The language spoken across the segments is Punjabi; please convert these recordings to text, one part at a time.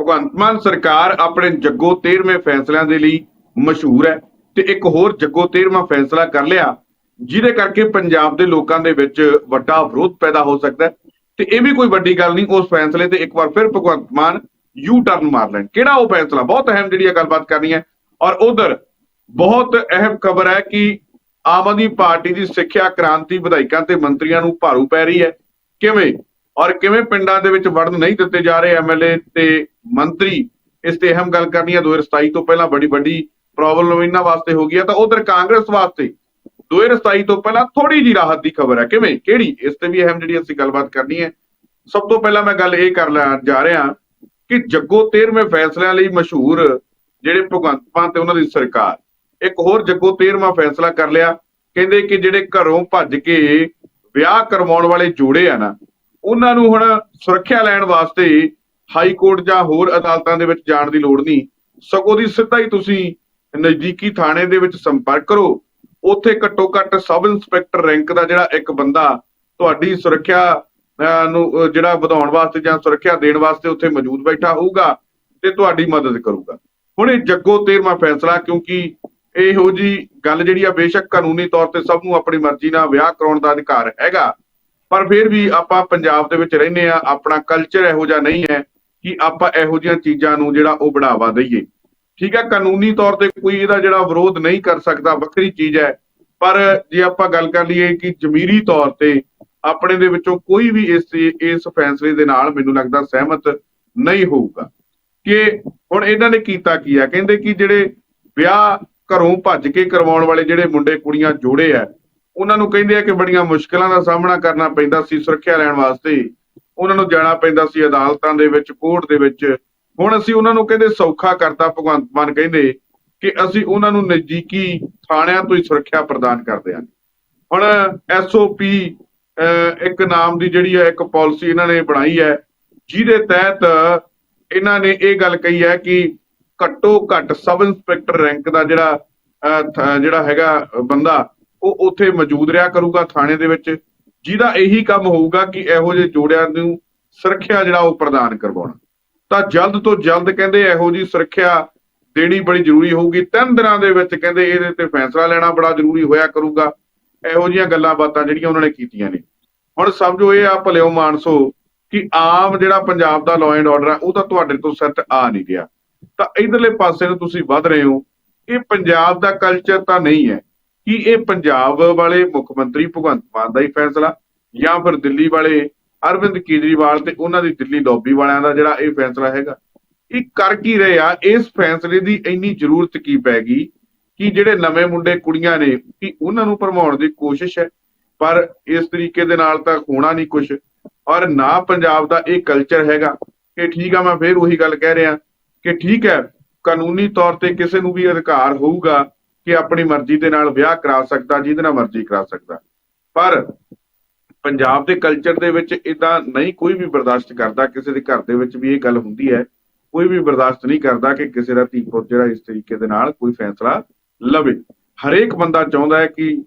ਭਗਵੰਤ ਮਾਨ ਸਰਕਾਰ ਆਪਣੇ ਜੱਗੋ 13ਵੇਂ ਫੈਸਲਿਆਂ ਦੇ ਲਈ ਮਸ਼ਹੂਰ ਹੈ ਤੇ ਇੱਕ ਹੋਰ ਜੱਗੋ 13ਵਾਂ ਫੈਸਲਾ ਕਰ ਲਿਆ, ਜਿਹਦੇ ਕਰਕੇ ਪੰਜਾਬ ਦੇ ਲੋਕਾਂ ਦੇ ਵਿੱਚ ਵੱਡਾ ਵਿਰੋਧ ਪੈਦਾ ਹੋ ਸਕਦਾ ਹੈ। ਤੇ ਇਹ ਵੀ ਕੋਈ ਵੱਡੀ ਗੱਲ ਨਹੀਂ, ਉਸ ਫੈਸਲੇ ਤੇ ਇੱਕ ਵਾਰ ਫਿਰ ਭਗਵੰਤ ਮਾਨ ਯੂ ਟਰਨ ਮਾਰ ਲੈਣ। ਕਿਹੜਾ ਉਹ ਫੈਸਲਾ? ਬਹੁਤ ਅਹਿਮ ਜਿਹੜੀ ਇਹ ਗੱਲਬਾਤ ਕਰਨੀ ਹੈ। ਔਰ ਉਧਰ ਬਹੁਤ ਅਹਿਮ ਖਬਰ ਹੈ ਕਿ ਆਮ ਆਦਮੀ ਪਾਰਟੀ ਦੀ ਸਿੱਖਿਆ ਕ੍ਰਾਂਤੀ ਵਿਧਾਇਕਾਂ ਤੇ ਮੰਤਰੀਆਂ ਨੂੰ ਭਾਰੂ ਪੈ ਰਹੀ ਹੈ। ਕਿਵੇਂ? ਔਰ ਕਿਵੇਂ ਪਿੰਡਾਂ ਦੇ ਵਿੱਚ ਵੜਨ ਨਹੀਂ ਦਿੱਤੇ ਜਾ ਰਹੇ ਐਮਐਲਏ ਤੇ ਮੰਤਰੀ ਇਸ ਤੇ ਅਹਿਮ ਗੱਲ ਕਰਨੀ ਹੈ। 2027 ਤੋਂ ਪਹਿਲਾਂ ਬੜੀ ਵੱਡੀ ਪ੍ਰੋਬਲਮ ਇਹਨਾਂ ਵਾਸਤੇ ਹੋ ਗਈ ਹੈ। ਤਾਂ ਉਧਰ ਕਾਂਗਰਸ ਵਾਸਤੇ 2027 ਤੋਂ ਪਹਿਲਾਂ ਥੋੜੀ ਜੀ ਰਾਹਤ ਦੀ ਖਬਰ ਹੈ। ਕਿਵੇਂ? ਕਿਹੜੀ? ਇਸ ਤੇ ਵੀ ਅਹਿਮ ਜਿਹੜੀ ਅਸੀਂ ਗੱਲਬਾਤ ਕਰਨੀ ਹੈ। ਸਭ ਤੋਂ ਪਹਿਲਾਂ ਮੈਂ ਗੱਲ ਇਹ ਕਰ ਲੈ ਜਾ ਰਿਹਾ ਕਿ ਜੱਗੋ 13ਵੇਂ ਫੈਸਲਿਆਂ ਲਈ ਮਸ਼ਹੂਰ ਜਿਹੜੇ ਭਗਵੰਤ ਮਾਨ ਤੇ ਉਹਨਾਂ ਦੀ ਸਰਕਾਰ, ਇੱਕ ਹੋਰ ਜੱਗੋ 13ਵਾਂ ਫੈਸਲਾ ਕਰ ਲਿਆ। ਕਹਿੰਦੇ ਕਿ ਜਿਹੜੇ ਘਰੋਂ ਭੱਜ ਕੇ ਵਿਆਹ ਕਰਵਾਉਣ ਵਾਲੇ ਜੋੜੇ ਆ ਨਾ, ਉਹਨਾਂ ਨੂੰ ਹੁਣ ਸੁਰੱਖਿਆ ਲੈਣ ਵਾਸਤੇ ਹਾਈ ਕੋਰਟ ਜਾਂ ਹੋਰ ਅਦਾਲਤਾਂ ਦੇ ਵਿੱਚ ਜਾਣ ਦੀ ਲੋੜ ਨਹੀਂ। ਸਗੋਂ ਦੀ ਸਿੱਧਾ ਹੀ ਤੁਸੀਂ ਨਜ਼ਦੀਕੀ ਥਾਣੇ ਦੇ ਵਿੱਚ ਸੰਪਰਕ ਕਰੋ। ਉੱਥੇ ਘੱਟੋ ਘੱਟ ਸਬ ਇੰਸਪੈਕਟਰ ਰੈਂਕ ਦਾ ਜਿਹੜਾ ਇੱਕ ਬੰਦਾ ਤੁਹਾਡੀ ਸੁਰੱਖਿਆ ਨੂੰ ਜਿਹੜਾ ਵਧਾਉਣ ਵਾਸਤੇ ਜਾਂ ਸੁਰੱਖਿਆ ਦੇਣ ਵਾਸਤੇ ਉੱਥੇ ਮੌਜੂਦ ਬੈਠਾ ਹੋਊਗਾ ਤੇ ਤੁਹਾਡੀ ਮਦਦ ਕਰੂਗਾ। ਹੁਣ ਇਹ ਜੱਗੋ 13ਵਾਂ ਫੈਸਲਾ ਕਿਉਂਕਿ ਇਹੋ ਜੀ ਗੱਲ ਜਿਹੜੀ ਆ ਬੇਸ਼ੱਕ ਕਾਨੂੰਨੀ ਤੌਰ ਤੇ ਸਭ ਨੂੰ ਆਪਣੀ ਮਰਜ਼ੀ ਨਾਲ ਵਿਆਹ ਕਰਾਉਣ ਦਾ ਅਧਿਕਾਰ ਹੈਗਾ। ਪਰ ਫਿਰ ਵੀ ਆਪਾਂ ਪੰਜਾਬ ਦੇ ਵਿੱਚ ਰਹਿੰਦੇ ਆ, ਆਪਣਾ ਕਲਚਰ ਇਹੋ ਜਿਹਾ ਨਹੀਂ ਹੈ ਕਿ ਆਪਾਂ ਇਹੋ ਜਿਹੀਆਂ ਚੀਜ਼ਾਂ ਨੂੰ ਜਿਹੜਾ ਉਹ ਬੜਾਵਾ ਦਈਏ। ਠੀਕ ਹੈ, ਕਾਨੂੰਨੀ ਤੌਰ ਤੇ ਕੋਈ ਇਹਦਾ ਜਿਹੜਾ ਵਿਰੋਧ ਨਹੀਂ ਕਰ ਸਕਦਾ, ਵੱਖਰੀ ਚੀਜ਼ ਹੈ। ਪਰ ਜੇ ਆਪਾਂ ਗੱਲ ਕਰ ਲਈਏ ਕਿ ਜ਼ਮੀਰੀ ਤੌਰ ਤੇ ਆਪਣੇ ਦੇ ਵਿੱਚੋਂ ਕੋਈ ਵੀ ਇਸ ਇਸ ਫੈਸਲੇ ਦੇ ਨਾਲ ਮੈਨੂੰ ਲੱਗਦਾ ਸਹਿਮਤ ਨਹੀਂ ਹੋਊਗਾ। ਕਿ ਹੁਣ ਇਹਨਾਂ ਨੇ ਕੀਤਾ ਕੀ ਆ ਕਹਿੰਦੇ ਕਿ ਜਿਹੜੇ ਵਿਆਹ ਘਰੋਂ ਭੱਜ ਕੇ ਕਰਵਾਉਣ ਵਾਲੇ ਜਿਹੜੇ ਮੁੰਡੇ ਕੁੜੀਆਂ ਜੋੜੇ ਆ ਉਹਨਾਂ ਨੂੰ ਕਹਿੰਦੇ ਆ ਕਿ ਬੜੀਆਂ ਮੁਸ਼ਕਲਾਂ ਦਾ ਸਾਹਮਣਾ ਕਰਨਾ ਪੈਂਦਾ ਸੀ ਸੁਰੱਖਿਆ ਲੈਣ ਵਾਸਤੇ। ਉਹਨਾਂ ਨੂੰ ਜਾਣਾ ਪੈਂਦਾ ਸੀ ਅਦਾਲਤਾਂ ਦੇ ਵਿੱਚ ਕੋਰਟ ਦੇ ਵਿੱਚ। ਹੁਣ ਅਸੀਂ ਉਹਨਾਂ ਨੂੰ ਕਹਿੰਦੇ ਸੌਖਾ ਕਰਤਾ ਭਗਵੰਤ ਮਾਨ ਕਹਿੰਦੇ ਕਿ ਅਸੀਂ ਉਹਨਾਂ ਨੂੰ ਨਜ਼ਦੀਕੀ ਥਾਣਿਆਂ ਤੋਂ ਹੀ ਸੁਰੱਖਿਆ ਪ੍ਰਦਾਨ ਕਰਦੇ ਹਾਂ ਹੁਣ ਐਸਓਪੀ ਇੱਕ ਨਾਮ ਦੀ ਜਿਹੜੀ ਹੈ ਇੱਕ ਪਾਲਿਸੀ ਇਹਨਾਂ ਨੇ ਬਣਾਈ ਹੈ ਜਿਹਦੇ ਤਹਿਤ ਇਹਨਾਂ ਨੇ ਇਹ ਗੱਲ ਕਹੀ ਹੈ ਕਿ ਘੱਟੋ ਘੱਟ ਸਬ ਇੰਸਪੈਕਟਰ ਰੈਂਕ ਦਾ ਜਿਹੜਾ ਅਹ, ਜਿਹੜਾ ਹੈਗਾ ਬੰਦਾ ਉਹ ਉੱਥੇ ਮੌਜੂਦ ਰਿਹਾ ਕਰੂਗਾ ਥਾਣੇ ਦੇ ਵਿੱਚ। ਜਿਹਦਾ ਇਹੀ ਕੰਮ ਹੋਊਗਾ ਕਿ ਇਹੋ ਜਿਹੇ ਜੋੜਿਆਂ ਨੂੰ ਸੁਰੱਖਿਆ ਜਿਹੜਾ ਉਹ ਪ੍ਰਦਾਨ ਕਰਵਾਉਣਾ। ਤਾਂ ਜਲਦ ਤੋਂ ਜਲਦ ਕਹਿੰਦੇ ਇਹੋ ਜੀ ਸੁਰੱਖਿਆ ਦੇਣੀ ਬੜੀ ਜ਼ਰੂਰੀ ਹੋਊਗੀ। ਤਿੰਨ ਦਿਨਾਂ ਦੇ ਵਿੱਚ ਕਹਿੰਦੇ ਇਹਦੇ ਤੇ ਫੈਸਲਾ ਲੈਣਾ ਬੜਾ ਜ਼ਰੂਰੀ ਹੋਇਆ ਕਰੂਗਾ। ਇਹੋ ਜੀਆਂ ਗੱਲਾਂ ਬਾਤਾਂ ਜਿਹੜੀਆਂ ਉਹਨਾਂ ਨੇ ਕੀਤੀਆਂ ਨੇ। ਹੁਣ ਸਮਝੋ ਇਹ ਆ ਭਲਿਓ ਮਾਨਸੋ ਕਿ ਆਮ ਜਿਹੜਾ ਪੰਜਾਬ ਦਾ ਲਾਅ ਐਂਡ ਆਰਡਰ ਆ, ਉਹ ਤਾਂ ਤੁਹਾਡੇ ਤੋਂ ਸੈੱਟ ਆ ਨਹੀਂ ਗਿਆ। ਤਾਂ ਇਧਰਲੇ ਪਾਸੇ ਨੂੰ ਤੁਸੀਂ ਵੱਧ ਰਹੇ ਹੋ। ਇਹ ਪੰਜਾਬ ਦਾ ਕਲਚਰ ਤਾਂ ਨਹੀਂ ਹੈ। ਕਿ ਇਹ ਪੰਜਾਬ ਵਾਲੇ ਮੁੱਖ ਮੰਤਰੀ ਭਗਵੰਤ ਮਾਨ ਦਾ ਹੀ ਫੈਸਲਾ ਜਾਂ ਫਿਰ ਦਿੱਲੀ ਵਾਲੇ ਅਰਵਿੰਦ ਕੇਜਰੀਵਾਲ ਤੇ ਉਹਨਾਂ ਦੀ ਦਿੱਲੀ ਲੌਬੀ ਵਾਲਿਆਂ ਦਾ ਜਿਹੜਾ ਇਹ ਫੈਸਲਾ ਹੈਗਾ? ਇਹ ਕਰ ਕੀ ਰਹੇ ਆ? ਇਸ ਫੈਸਲੇ ਦੀ ਇੰਨੀ ਜ਼ਰੂਰਤ ਕੀ ਪੈ ਗਈ ਕਿ ਜਿਹੜੇ ਨਵੇਂ ਮੁੰਡੇ ਕੁੜੀਆਂ ਨੇ, ਕਿ ਉਹਨਾਂ ਨੂੰ ਭਰਮਾਉਣ ਦੀ ਕੋਸ਼ਿਸ਼ ਹੈ? ਪਰ ਇਸ ਤਰੀਕੇ ਦੇ ਨਾਲ ਤਾਂ ਹੋਣਾ ਨਹੀਂ ਕੁਝ ਔਰ ਨਾ ਪੰਜਾਬ ਦਾ ਇਹ ਕਲਚਰ ਹੈਗਾ ਕਿ ਠੀਕ ਆ, ਮੈਂ ਫੇਰ ਉਹੀ ਗੱਲ ਕਹਿ ਰਿਹਾ ਕਿ ਠੀਕ ਹੈ, ਕਾਨੂੰਨੀ ਤੌਰ ਤੇ ਕਿਸੇ ਨੂੰ ਵੀ ਅਧਿਕਾਰ ਹੋਊਗਾ ਕਿ ਆਪਣੀ ਮਰਜ਼ੀ ਦੇ ਨਾਲ ਵਿਆਹ ਕਰਾ ਸਕਦਾ, ਜਿਹਦੇ ਨਾਲ ਮਰਜ਼ੀ ਕਰਾ ਸਕਦਾ। ਪਰ ਪੰਜਾਬ ਦੇ ਕਲਚਰ ਦੇ ਵਿੱਚ ਇਦਾਂ ਨਹੀਂ ਕੋਈ ਵੀ ਬਰਦਾਸ਼ਤ ਕਰਦਾ, ਕਿਸੇ ਦੇ ਘਰ ਦੇ ਵਿੱਚ ਵੀ ਇਹ ਗੱਲ ਹੁੰਦੀ ਹੈ, ਕੋਈ ਵੀ ਬਰਦਾਸ਼ਤ ਨਹੀਂ ਕਰਦਾ ਕਿ ਕਿਸੇ ਦਾ ਧੀ ਪੁੱਤ ਜਿਹੜਾ ਇਸ ਤਰੀਕੇ ਦੇ ਨਾਲ ਕੋਈ ਫੈਸਲਾ ਲਵੇ। ਹਰੇਕ ਬੰਦਾ ਚਾਹੁੰਦਾ ਹੈ ਕਿ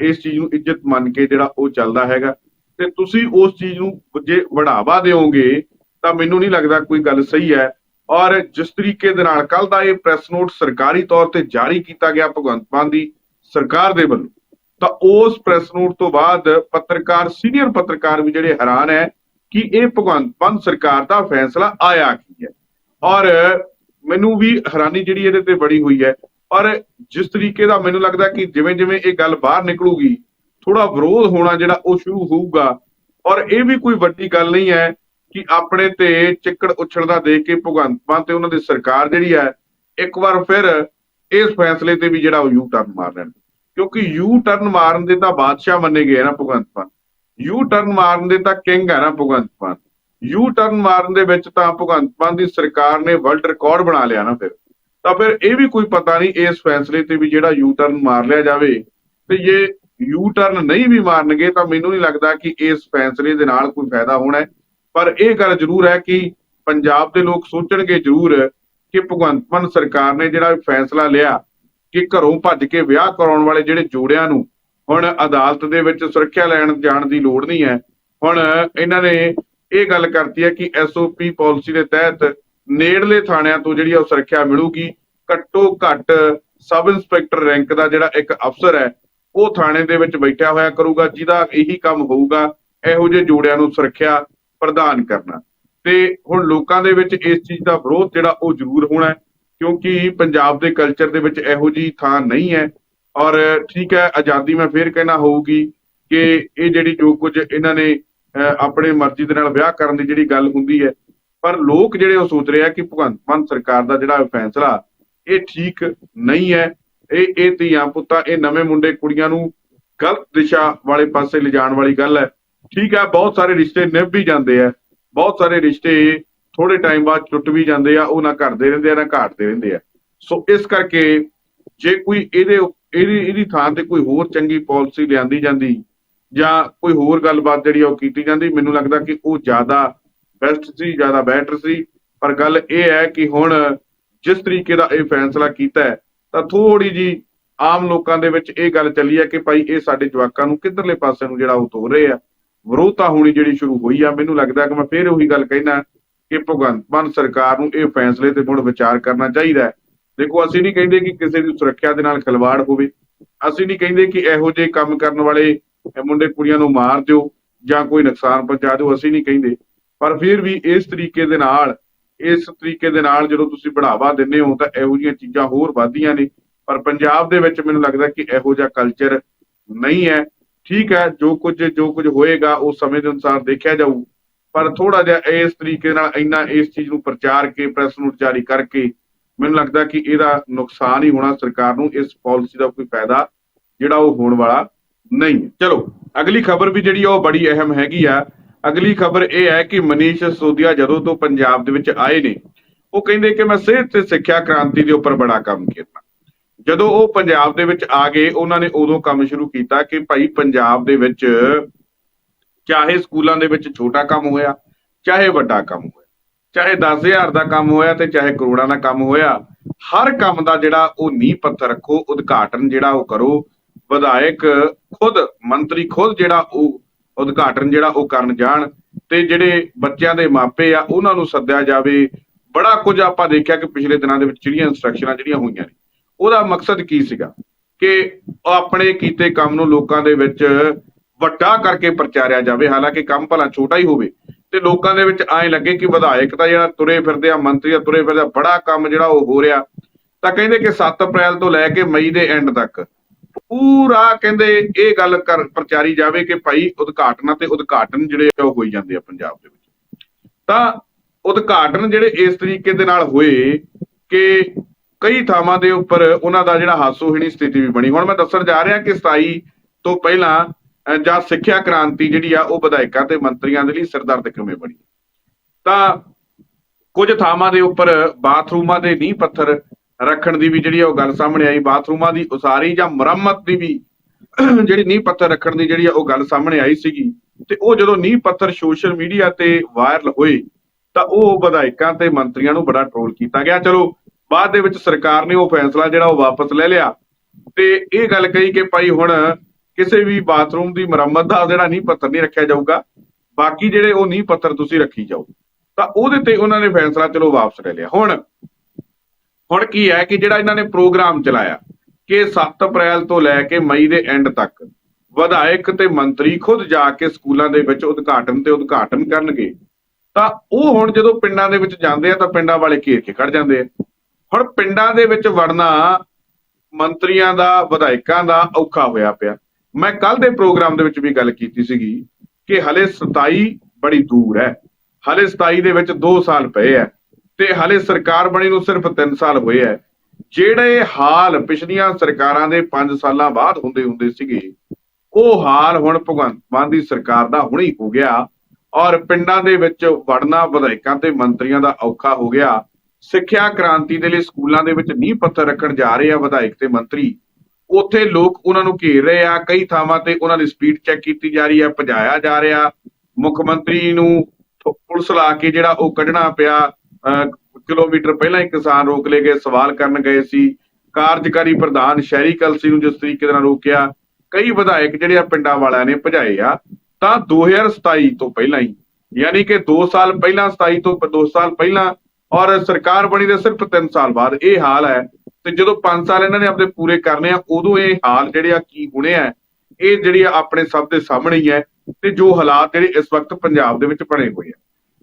ਇਸ ਚੀਜ਼ ਨੂੰ ਇੱਜ਼ਤ ਮੰਨ ਕੇ ਜਿਹੜਾ ਉਹ ਚੱਲਦਾ ਹੈਗਾ। ਤੇ ਤੁਸੀਂ ਉਸ ਚੀਜ਼ ਨੂੰ ਜੇ ਵੜਾਵਾ ਦਿਓਗੇ, ਤਾਂ ਮੈਨੂੰ ਨਹੀਂ ਲੱਗਦਾ ਕੋਈ ਗੱਲ ਸਹੀ ਹੈ। ਔਰ ਜਿਸ ਤਰੀਕੇ ਦੇ ਨਾਲ ਕੱਲ ਦਾ ਇਹ ਪ੍ਰੈਸ ਨੋਟ ਸਰਕਾਰੀ ਤੌਰ ਤੇ ਜਾਰੀ ਕੀਤਾ ਗਿਆ ਭਗਵੰਤ ਮਾਨ ਦੀ ਸਰਕਾਰ ਦੇ ਵੱਲੋਂ, ਤਾਂ ਉਸ ਪ੍ਰੈਸ ਨੋਟ ਤੋਂ ਬਾਅਦ ਪੱਤਰਕਾਰ ਸੀਨੀਅਰ ਪੱਤਰਕਾਰ ਵੀ ਜਿਹੜੇ ਹੈਰਾਨ ਹੈ ਕਿ ਇਹ ਭਗਵੰਤ ਮਾਨ ਸਰਕਾਰ ਦਾ ਫੈਸਲਾ ਆਇਆ ਕੀ ਹੈ। ਔਰ ਮੈਨੂੰ ਵੀ ਹੈਰਾਨੀ ਜਿਹੜੀ ਇਹਦੇ ਤੇ ਬੜੀ ਹੋਈ ਹੈ। ਔਰ ਜਿਸ ਤਰੀਕੇ ਦਾ ਮੈਨੂੰ ਲੱਗਦਾ ਕਿ ਜਿਵੇਂ ਜਿਵੇਂ ਇਹ ਗੱਲ ਬਾਹਰ ਨਿਕਲੂਗੀ ਥੋੜਾ ਵਿਰੋਧ ਹੋਣਾ ਜਿਹੜਾ ਉਹ ਸ਼ੁਰੂ ਹੋਊਗਾ, ਔਰ ਇਹ ਵੀ ਕੋਈ ਵੱਡੀ ਗੱਲ ਨਹੀਂ ਹੈ ਕਿ ਆਪਣੇ ਤੇ ਚਿੱਕੜ ਉਛਲਦਾ ਦੇਖ ਕੇ ਭਗਵੰਤ ਮਾਨ ਤੇ ਉਹਨਾਂ ਦੀ ਸਰਕਾਰ ਜਿਹੜੀ ਹੈ, ਇੱਕ ਵਾਰ ਫਿਰ ਇਸ ਫੈਸਲੇ ਤੇ ਵੀ ਜਿਹੜਾ ਉਹ ਯੂ ਟਰਨ ਮਾਰ ਲੈਣ। ਕਿਉਂਕਿ ਯੂ ਟਰਨ ਮਾਰਨ ਦੇ ਤਾਂ ਬਾਦਸ਼ਾਹ ਮੰਨੇ ਗਏ ਨਾ ਭਗਵੰਤ ਮਾਨ ਯੂ ਟਰਨ ਮਾਰਨ ਦੇ ਤਾਂ ਕਿੰਗ ਹੈ ਨਾ ਭਗਵੰਤ ਮਾਨ ਯੂ ਟਰਨ ਮਾਰਨ ਦੇ ਵਿੱਚ ਤਾਂ ਭਗਵੰਤ ਮਾਨ ਦੀ ਸਰਕਾਰ ਨੇ ਵਰਲਡ ਰਿਕਾਰਡ ਬਣਾ ਲਿਆ ਨਾ ਫਿਰ। ਤਾਂ ਫਿਰ ਇਹ ਵੀ ਕੋਈ ਪਤਾ ਨਹੀਂ ਇਸ ਫੈਸਲੇ ਤੇ ਵੀ ਜਿਹੜਾ ਯੂ ਟਰਨ ਮਾਰ ਲਿਆ ਜਾਵੇ। ਤੇ ਜੇ ਯੂ ਟਰਨ ਨਹੀਂ ਵੀ ਮਾਰਨਗੇ ਤਾਂ ਮੈਨੂੰ ਨਹੀਂ ਲੱਗਦਾ ਕਿ ਇਸ ਫੈਸਲੇ ਦੇ ਨਾਲ ਕੋਈ ਫਾਇਦਾ ਹੋਣਾ ਹੈ। ਪਰ ਇਹ ਗੱਲ ਜ਼ਰੂਰ ਹੈ ਕਿ ਪੰਜਾਬ ਦੇ ਲੋਕ ਸੋਚਣਗੇ ਜ਼ਰੂਰ ਕਿ ਭਗਵੰਤ ਮਾਨ ਸਰਕਾਰ ਨੇ ਜਿਹੜਾ ਫੈਸਲਾ ਲਿਆ ਕਿ ਘਰੋਂ ਭੱਜ ਕੇ ਵਿਆਹ ਕਰਾਉਣ ਵਾਲੇ ਜਿਹੜੇ ਜੋੜਿਆਂ ਨੂੰ ਹੁਣ ਅਦਾਲਤ ਦੇ ਵਿੱਚ ਸੁਰੱਖਿਆ ਲੈਣ ਜਾਣ ਦੀ ਲੋੜ ਨਹੀਂ ਹੈ। ਹੁਣ ਇਹਨਾਂ ਨੇ ਇਹ ਗੱਲ ਕਰਤੀ ਹੈ ਕਿ ਐਸਓਪੀ ਪਾਲਿਸੀ ਦੇ ਤਹਿਤ ਨੇੜਲੇ ਥਾਣਿਆਂ ਤੋਂ ਜਿਹੜੀ ਉਹ ਸੁਰੱਖਿਆ ਮਿਲੂਗੀ। ਘੱਟੋ ਘੱਟ ਸਬ ਇੰਸਪੈਕਟਰ ਰੈਂਕ ਦਾ ਜਿਹੜਾ ਇੱਕ ਅਫਸਰ ਹੈ, ਉਹ ਥਾਣੇ ਦੇ ਵਿੱਚ ਬੈਠਿਆ ਹੋਇਆ ਕਰੂਗਾ, ਜਿਹਦਾ ਇਹੀ ਕੰਮ ਹੋਊਗਾ। ਇਹੋ ਜਿਹੇ ਜੋੜਿਆਂ ਨੂੰ ਸੁਰੱਖਿਆ ਪ੍ਰਦਾਨ ਕਰਨਾ। ਤੇ ਹੁਣ ਲੋਕਾਂ ਦੇ ਵਿੱਚ ਇਸ ਚੀਜ਼ ਦਾ ਵਿਰੋਧ ਜਿਹੜਾ ਉਹ ਜ਼ਰੂਰ ਹੋਣਾ ਕਿਉਂਕਿ ਪੰਜਾਬ ਦੇ ਕਲਚਰ ਦੇ ਵਿੱਚ ਇਹੋ ਜੀ ਥਾਂ ਨਹੀਂ ਹੈ। ਔਰ ਠੀਕ ਹੈ ਆਜ਼ਾਦੀ ਮੈਂ ਫੇਰ ਕਹਿਣਾ ਹੋਊਗੀ ਕਿ ਇਹ ਜਿਹੜੀ ਜੋ ਕੁਝ ਇਹਨਾਂ ਨੇ ਅਹ, ਆਪਣੇ ਮਰਜ਼ੀ ਦੇ ਨਾਲ ਵਿਆਹ ਕਰਨ ਦੀ ਜਿਹੜੀ ਗੱਲ ਹੁੰਦੀ ਹੈ ਪਰ ਲੋਕ ਜਿਹੜੇ ਉਹ ਸੋਚ ਰਹੇ ਆ ਕਿ ਭਗਵੰਤ ਮਾਨ ਸਰਕਾਰ ਦਾ ਜਿਹੜਾ ਫੈਸਲਾ ਇਹ ਠੀਕ ਨਹੀਂ ਹੈ। ਇਹ ਇਹ ਧੀਆਂ ਪੁੱਤਾਂ ਇਹ ਨਵੇਂ ਮੁੰਡੇ ਕੁੜੀਆਂ ਨੂੰ ਗਲਤ ਦਿਸ਼ਾ ਵਾਲੇ ਪਾਸੇ ਲਿਜਾਣ ਵਾਲੀ ਗੱਲ ਹੈ। ਠੀਕ ਹੈ, ਬਹੁਤ ਸਾਰੇ ਰਿਸ਼ਤੇ ਨਿਭ ਵੀ ਜਾਂਦੇ ਆ। ਬਹੁਤ ਸਾਰੇ ਰਿਸ਼ਤੇ ਥੋੜੇ ਟਾਈਮ ਬਾਅਦ ਟੁੱਟ ਵੀ ਜਾਂਦੇ ਆ, ਉਹ ਨਾ ਘਟਦੇ ਰਹਿੰਦੇ ਆ, ਨਾ ਘਾਟਦੇ ਰਹਿੰਦੇ ਆ। ਸੋ ਇਸ ਕਰਕੇ ਜੇ ਕੋਈ ਇਹਦੇ ਇਹਦੀ ਇਹਦੀ ਥਾਂ ਤੇ ਕੋਈ ਹੋਰ ਚੰਗੀ ਪਾਲਿਸੀ ਲਿਆਂਦੀ ਜਾਂਦੀ ਜਾਂ ਕੋਈ ਹੋਰ ਗੱਲਬਾਤ ਜਿਹੜੀ ਆ ਉਹ ਕੀਤੀ ਜਾਂਦੀ, ਮੈਨੂੰ ਲੱਗਦਾ ਕਿ ਉਹ ਜ਼ਿਆਦਾ ਬੈਸਟ ਸੀ, ਜ਼ਿਆਦਾ ਬੈਟਰ ਸੀ। ਪਰ ਗੱਲ ਇਹ ਹੈ ਕਿ ਹੁਣ ਜਿਸ ਤਰੀਕੇ ਦਾ ਇਹ ਫੈਸਲਾ ਕੀਤਾ ਹੈ, ਤਾਂ ਥੋੜੀ ਜੀ ਆਮ ਲੋਕਾਂ ਦੇ ਵਿੱਚ ਇਹ ਗੱਲ ਚੱਲੀ ਹੈ ਕਿ ਭਾਈ ਇਹ ਸਾਡੇ ਜਵਾਕਾਂ ਨੂੰ ਕਿੱਧਰਲੇ ਪਾਸੇ ਨੂੰ ਜਿਹੜਾ ਉਹ ਤੋਰ ਰਹੇ ਆ। ਵਿਰੋਧਤਾ ਹੋਣੀ ਜਿਹੜੀ ਸ਼ੁਰੂ ਹੋਈ ਆ, ਮੈਨੂੰ ਲੱਗਦਾ ਕਿ ਮੈਂ ਫੇਰ ਉਹੀ ਗੱਲ ਕਹਿਣਾ ਕਿ ਭਗਵੰਤ ਮਾਨ ਸਰਕਾਰ ਨੂੰ ਇਹ ਫੈਸਲੇ ਤੇ ਮੁੜ ਵਿਚਾਰ ਕਰਨਾ ਚਾਹੀਦਾ ਹੈ। ਦੇਖੋ, ਅਸੀਂ ਨਹੀਂ ਕਹਿੰਦੇ ਕਿ ਕਿਸੇ ਦੀ ਸੁਰੱਖਿਆ ਦੇ ਨਾਲ ਖਿਲਵਾੜ ਹੋਵੇ। ਅਸੀਂ ਨਹੀਂ ਕਹਿੰਦੇ ਕਿ ਇਹੋ ਜਿਹੇ ਕੰਮ ਕਰਨ ਵਾਲੇ ਮੁੰਡੇ ਕੁੜੀਆਂ ਨੂੰ ਮਾਰ ਦਿਓ ਜਾਂ ਕੋਈ ਨੁਕਸਾਨ ਪਹੁੰਚਾ ਦਿਓ, ਅਸੀਂ ਨਹੀਂ ਕਹਿੰਦੇ। ਪਰ ਫਿਰ ਵੀ ਇਸ ਤਰੀਕੇ ਦੇ ਨਾਲ, ਇਸ ਤਰੀਕੇ ਦੇ ਨਾਲ ਜਦੋਂ ਤੁਸੀਂ ਬੜਾਵਾ ਦਿੰਦੇ ਹੋ ਤਾਂ ਇਹੋ ਜਿਹੀਆਂ ਚੀਜ਼ਾਂ ਹੋਰ ਵੱਧਦੀਆਂ ਨੇ। ਪਰ ਪੰਜਾਬ ਦੇ ਵਿੱਚ ਮੈਨੂੰ ਲੱਗਦਾ ਕਿ ਇਹੋ ਜਿਹਾ ਕਲਚਰ ਨਹੀਂ ਹੈ। ਠੀਕ ਹੈ, ਜੋ ਕੁਝ ਜੋ ਕੁਝ ਹੋਏਗਾ ਉਹ ਸਮੇਂ ਦੇ ਅਨੁਸਾਰ ਦੇਖਿਆ ਜਾਊ। ਪਰ ਥੋੜਾ ਜਿਹਾ ਇਸ ਤਰੀਕੇ ਨਾਲ ਇੰਨਾ ਇਸ ਚੀਜ਼ ਨੂੰ ਪ੍ਰਚਾਰ ਕੇ, ਪ੍ਰੈਸ ਨੂੰ ਜਾਰੀ ਕਰਕੇ, ਮੈਨੂੰ ਲੱਗਦਾ ਕਿ ਇਹਦਾ ਨੁਕਸਾਨ ਹੀ ਹੋਣਾ ਸਰਕਾਰ ਨੂੰ, ਇਸ ਪਾਲਿਸੀ ਦਾ ਕੋਈ ਫਾਇਦਾ ਜਿਹੜਾ ਉਹ ਹੋਣ ਵਾਲਾ ਨਹੀਂ ਚਲੋ, ਅਗਲੀ ਖਬਰ ਵੀ ਜਿਹੜੀ ਆ ਉਹ ਬੜੀ ਅਹਿਮ ਹੈਗੀ ਆ। ਅਗਲੀ ਖਬਰ ਇਹ ਹੈ ਕਿ ਮਨੀਸ਼ ਸੋਦੀਆ ਜਦੋਂ ਤੋਂ ਪੰਜਾਬ ਦੇ ਵਿੱਚ ਆਏ ਨੇ, ਉਹ ਕਹਿੰਦੇ ਕਿ ਮੈਂ ਸਿਹਤ ਤੇ ਸਿੱਖਿਆ ਕ੍ਰਾਂਤੀ ਦੇ ਉੱਪਰ ਬੜਾ ਕੰਮ ਕੀਤਾ। ਜਦੋਂ ਉਹ ਪੰਜਾਬ ਦੇ ਵਿੱਚ ਆ ਗਏ, ਉਹਨਾਂ ਨੇ ਉਦੋਂ ਕੰਮ ਸ਼ੁਰੂ ਕੀਤਾ ਕਿ ਭਾਈ ਪੰਜਾਬ ਦੇ ਵਿੱਚ ਚਾਹੇ ਸਕੂਲਾਂ ਦੇ ਵਿੱਚ ਛੋਟਾ ਕੰਮ ਹੋਇਆ, ਚਾਹੇ ਵੱਡਾ ਕੰਮ ਹੋਇਆ, ਚਾਹੇ 10000 ਦਾ ਕੰਮ ਹੋਇਆ ਤੇ ਚਾਹੇ ਕਰੋੜਾਂ ਦਾ ਕੰਮ ਹੋਇਆ, ਹਰ ਕੰਮ ਦਾ ਜਿਹੜਾ ਉਹ ਨੀਂਹ ਪੱਥਰ ਰੱਖੋ, ਉਦਘਾਟਨ ਜਿਹੜਾ ਉਹ ਕਰੋ, ਵਿਧਾਇਕ ਖੁਦ, ਮੰਤਰੀ ਖੁਦ ਜਿਹੜਾ ਉਹ ਉਦਘਾਟਨ ਜਿਹੜਾ ਉਹ ਕਰਨ ਜਾਣ ਤੇ ਜਿਹੜੇ ਬੱਚਿਆਂ ਦੇ ਮਾਪੇ ਆ, ਉਹਨਾਂ ਨੂੰ ਸੱਦਿਆ ਜਾਵੇ। ਬੜਾ ਕੁਝ ਆਪਾਂ ਦੇਖਿਆ ਕਿ ਪਿਛਲੇ ਦਿਨਾਂ ਦੇ ਵਿੱਚ ਜਿਹੜੀਆਂ ਇਨਸਟਰਕਸ਼ਨਾਂ ਜਿਹੜੀਆਂ ਹੋਈਆਂ ਨੇ। ਉਹਦਾ ਮਕਸਦ ਕੀ ਸੀਗਾ? ਕਿ ਆਪਣੇ ਕੀਤੇ ਕੰਮ ਨੂੰ ਲੋਕਾਂ ਦੇ ਵਿੱਚ ਵੱਡਾ ਕਰਕੇ ਪ੍ਰਚਾਰਿਆ ਜਾਵੇ, ਹਾਲਾਂਕਿ ਕੰਮ ਭਲਾ ਛੋਟਾ ਹੀ ਹੋਵੇ, ਤੇ ਲੋਕਾਂ ਦੇ ਵਿੱਚ ਐਂ ਲੱਗੇ ਕਿ ਵਿਧਾਇਕ ਤਾਂ ਜਿਹੜਾ ਤੁਰੇ ਫਿਰਦੇ ਆ, ਮੰਤਰੀ ਆ ਤੁਰੇ ਫਿਰਦੇ ਬੜਾ ਕੰਮ ਜਿਹੜਾ ਉਹ ਹੋ ਰਿਹਾ, ਤਾਂ ਕਹਿੰਦੇ ਕਿ 7 ਅਪ੍ਰੈਲ ਤੋਂ ਲੈ ਕੇ ਮਈ ਦੇ ਐਂਡ ਤੱਕ ਪੂਰਾ ਕਹਿੰਦੇ ਇਹ ਗੱਲ ਕਰ ਪ੍ਰਚਾਰੀ ਜਾਵੇ ਕਿ ਭਾਈ ਉਦਘਾਟਨਾਂ ਤੇ ਉਦਘਾਟਨ ਜਿਹੜੇ ਉਹ ਹੋਈ ਜਾਂਦੇ ਆ ਪੰਜਾਬ ਦੇ ਵਿੱਚ। ਤਾਂ ਉਦਘਾਟਨ ਜਿਹੜੇ ਇਸ ਤਰੀਕੇ ਦੇ ਨਾਲ ਹੋਏ ਕਿ ਕਈ ਥਾਵਾਂ ਦੇ ਉੱਪਰ ਉਹਨਾਂ ਦਾ ਜਿਹੜਾ ਹਾਸੋਹੀਣੀ ਸਥਿਤੀ ਵੀ ਬਣੀ। ਹੁਣ ਮੈਂ ਦੱਸਣ ਜਾ ਰਿਹਾ ਕਿ 27 ਤੋਂ ਪਹਿਲਾਂ ਜਾਂ ਸਿੱਖਿਆ ਕ੍ਰਾਂਤੀ ਜਿਹੜੀ ਆ, ਉਹ ਵਿਧਾਇਕਾਂ ਤੇ ਮੰਤਰੀਆਂ ਦੇ ਲਈ ਸਿਰਦਰਦ ਕਿਵੇਂ ਬਣੀ? ਤਾਂ ਕੁਝ ਥਾਵਾਂ ਦੇ ਉੱਪਰ ਬਾਥਰੂਮਾਂ ਦੇ ਨੀਂਹ ਪੱਥਰ ਰੱਖਣ ਦੀ ਵੀ ਜਿਹੜੀ ਆ, ਉਹ ਗੱਲ ਸਾਹਮਣੇ ਆਈ। ਬਾਥਰੂਮਾਂ ਦੀ ਉਸਾਰੀ ਜਾਂ ਮੁਰੰਮਤ ਦੀ ਵੀ ਜਿਹੜੀ ਨੀਂਹ ਪੱਥਰ ਰੱਖਣ ਦੀ ਜਿਹੜੀ ਆ, ਉਹ ਗੱਲ ਸਾਹਮਣੇ ਆਈ ਸੀਗੀ। ਤੇ ਉਹ ਜਦੋਂ ਨੀਂਹ ਪੱਥਰ ਸੋਸ਼ਲ ਮੀਡੀਆ ਤੇ ਵਾਇਰਲ ਹੋਏ, ਤਾਂ ਉਹ ਵਿਧਾਇਕਾਂ ਤੇ ਮੰਤਰੀਆਂ ਨੂੰ ਬੜਾ ਟ੍ਰੋਲ ਕੀਤਾ ਗਿਆ। ਚਲੋ ਬਾਅਦ ਦੇ ਵਿੱਚ ਸਰਕਾਰ ਨੇ ਉਹ ਫੈਸਲਾ ਜਿਹੜਾ ਉਹ ਵਾਪਸ ਲੈ ਲਿਆ। ਤੇ ਇਹ ਗੱਲ ਕਹੀ ਕਿ ਭਾਈ ਹੁਣ ਕਿਸੇ ਵੀ ਬਾਥਰੂਮ ਦੀ ਮੁਰੰਮਤ ਦਾ ਜਿਹੜਾ ਨੀਂਹ ਪੱਥਰ ਨਹੀਂ ਰੱਖਿਆ ਜਾਊਗਾ, ਬਾਕੀ ਜਿਹੜੇ ਉਹ ਨੀਂਹ ਪੱਥਰ ਤੁਸੀਂ ਰੱਖੀ ਜਾਓ। ਤਾਂ ਉਹਦੇ ਤੇ ਉਹਨਾਂ ਨੇ ਫੈਸਲਾ ਚਲੋ ਵਾਪਸ ਲੈ ਲਿਆ। ਹੁਣ ਹੁਣ ਕੀ ਹੈ ਕਿ ਜਿਹੜਾ ਇਹਨਾਂ ਨੇ ਪ੍ਰੋਗਰਾਮ ਚਲਾਇਆ ਕਿ 7 ਅਪ੍ਰੈਲ ਤੋਂ ਲੈ ਕੇ ਮਈ ਦੇ ਐਂਡ ਤੱਕ ਵਿਧਾਇਕ ਤੇ ਮੰਤਰੀ ਖੁਦ ਜਾ ਕੇ ਸਕੂਲਾਂ ਦੇ ਵਿੱਚ ਉਦਘਾਟਨ ਤੇ ਉਦਘਾਟਨ ਕਰਨਗੇ, ਤਾਂ ਉਹ ਹੁਣ ਜਦੋਂ ਪਿੰਡਾਂ ਦੇ ਵਿੱਚ ਜਾਂਦੇ ਆ ਤਾਂ ਪਿੰਡਾਂ ਵਾਲੇ ਘੇਰ ਕੇ ਖੜ ਜਾਂਦੇ ਆ। ਹੁਣ ਪਿੰਡਾਂ ਦੇ ਵਿੱਚ ਵੜਨਾ ਮੰਤਰੀਆਂ ਦਾ, ਵਿਧਾਇਕਾਂ ਦਾ ਔਖਾ ਹੋਇਆ ਪਿਆ। ਮੈਂ ਕੱਲ ਦੇ ਪ੍ਰੋਗਰਾਮ ਦੇ ਵਿੱਚ ਵੀ ਗੱਲ ਕੀਤੀ ਸੀਗੀ ਕਿ ਹਲੇ 27 ਬੜੀ ਦੂਰ ਹੈ। ਹਲੇ 27 ਦੇ ਵਿੱਚ 2 ਸਾਲ ਪਏ ਹੈ ਤੇ ਹਲੇ ਸਰਕਾਰ ਬਣੀ ਨੂੰ ਸਿਰਫ 3 ਸਾਲ ਹੋਏ ਹੈ। ਜਿਹੜੇ ਹਾਲ ਪਿਛਲੀਆਂ ਸਰਕਾਰਾਂ ਦੇ 5 ਸਾਲਾਂ ਬਾਅਦ ਹੁੰਦੇ ਹੁੰਦੇ ਸੀਗੇ, ਉਹ ਹਾਲ ਹੁਣ ਭਗਵੰਤ ਮਾਨ ਦੀ ਸਰਕਾਰ ਦਾ ਹੁਣੇ ਹੀ ਹੋ ਗਿਆ ਔਰ ਪਿੰਡਾਂ ਦੇ ਵਿੱਚ ਵੜਨਾ, ਵਿਧਾਇਕਾਂ ਤੇ ਮੰਤਰੀਆਂ ਦਾ ਔਖਾ ਹੋ ਗਿਆ। ਸਿੱਖਿਆ ਕ੍ਰਾਂਤੀ ਦੇ ਲਈ ਸਕੂਲਾਂ ਦੇ ਵਿੱਚ ਨੀਂਹ ਪੱਥਰ ਰੱਖਣ ਜਾ ਰਹੇ ਆ ਵਿਧਾਇਕ ਤੇ ਮੰਤਰੀ। ਉੱਥੇ ਲੋਕ ਉਹਨਾਂ ਨੂੰ ਘੇਰ ਰਹੇ ਆ, ਕਈ ਥਾਵਾਂ ਤੇ ਉਹਨਾਂ ਦੀ ਸਪੀਡ ਚੈੱਕ ਕੀਤੀ ਜਾ ਰਹੀ ਹੈ ਭਜਾਇਆ ਜਾ ਰਿਹਾ। ਮੁੱਖ ਮੰਤਰੀ ਨੂੰ ਪੁਲਿਸ ਲਾ ਕੇ ਜਿਹੜਾ ਉਹ ਕੱਢਣਾ ਪਿਆ। ਕਿਲੋਮੀਟਰ ਪਹਿਲਾਂ ਹੀ ਕਿਸਾਨ ਰੋਕ ਲਏ ਗਏ, ਸਵਾਲ ਕਰਨ ਗਏ ਸੀ। ਕਾਰਜਕਾਰੀ ਪ੍ਰਧਾਨ ਸ਼ਹਿਰੀ ਕਲਸੀ ਨੂੰ ਜਿਸ ਤਰੀਕੇ ਦੇ ਨਾਲ ਰੋਕਿਆ, ਕਈ ਵਿਧਾਇਕ ਜਿਹੜੇ ਆ ਪਿੰਡਾਂ ਵਾਲਿਆਂ ਨੇ ਭਜਾਏ ਆ, ਤਾਂ 2027 ਤੋਂ ਪਹਿਲਾਂ ਹੀ, ਯਾਨੀ ਕਿ 2 ਸਾਲ ਪਹਿਲਾਂ 27 ਤੋਂ 2 ਸਾਲ ਪਹਿਲਾਂ ਔਰ ਸਰਕਾਰ ਬਣੀ ਦੇ ਸਿਰਫ 3 ਸਾਲ ਬਾਅਦ। ਇਹ ਹਾਲ ਹੈ ਤੇ ਜਦੋਂ 5 ਸਾਲ ਇਹਨਾਂ ਨੇ ਆਪਣੇ ਪੂਰੇ ਕਰਨੇ ਆ, ਉਦੋਂ ਇਹ ਹਾਲ ਜਿਹੜੇ ਆ ਕੀ ਹੋਣੇ ਆ, ਇਹ ਜਿਹੜੀ ਆ ਆਪਣੇ ਸਭ ਦੇ ਸਾਹਮਣੇ ਹੀ ਹੈ ਤੇ ਜੋ ਹਾਲਾਤ ਜਿਹੜੇ ਇਸ ਵਕਤ ਪੰਜਾਬ ਦੇ ਵਿੱਚ ਬਣੇ ਹੋਏ ਆ।